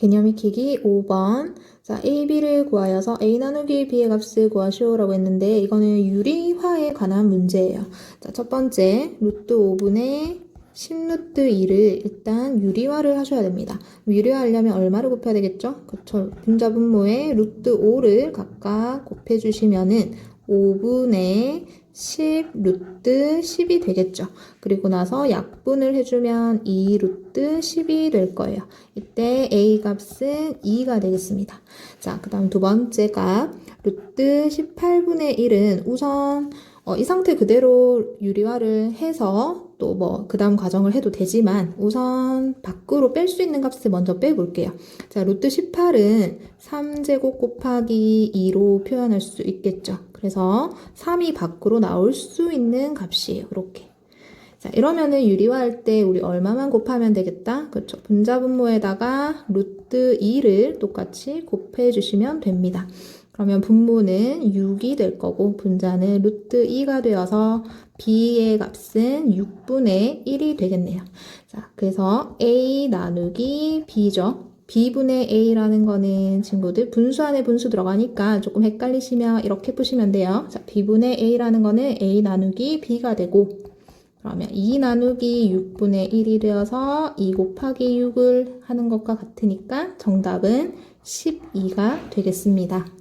개념 익히기 5번. 자, a, b를 구하여서 a 나누기 b의 값을 구하시오라고 했는데 이거는 유리화에 관한 문제예요. 자, 첫 번째 루트 5분의 10루트 2를 일단 유리화를 하셔야 됩니다. 유리화 하려면 얼마를 곱해야 되겠죠? 그쵸. 분자 분모에 루트 5를 각각 곱해주시면은 5분의 10 루트 10이 되겠죠. 그리고 나서 약분을 해주면 2 루트 10이 될 거예요. 이때 a 값은 2가 되겠습니다. 자, 그 다음 두 번째 값 루트 18분의 1은 우선 어, 이 상태 그대로 유리화를 해서 또 뭐 그 다음 과정을 해도 되지만 우선 밖으로 뺄 수 있는 값을 먼저 빼볼게요. 자, 루트 18은 3제곱 곱하기 2로 표현할 수 있겠죠. 그래서 3이 밖으로 나올 수 있는 값이에요. 이렇게. 자, 이러면은 유리화할 때 우리 얼마만 곱하면 되겠다? 그렇죠. 분자분모에다가 루트 2를 똑같이 곱해 주시면 됩니다. 그러면 분모는 6이 될 거고 분자는 루트 2가 되어서 b의 값은 6분의 1이 되겠네요. 자, 그래서 a 나누기 b죠. b분의 a라는 거는 친구들 분수 안에 분수 들어가니까 조금 헷갈리시면 이렇게 푸시면 돼요. 자, b분의 a라는 거는 a 나누기 b가 되고 그러면 2 나누기 6분의 1이 되어서 2 곱하기 6을 하는 것과 같으니까 정답은 12가 되겠습니다.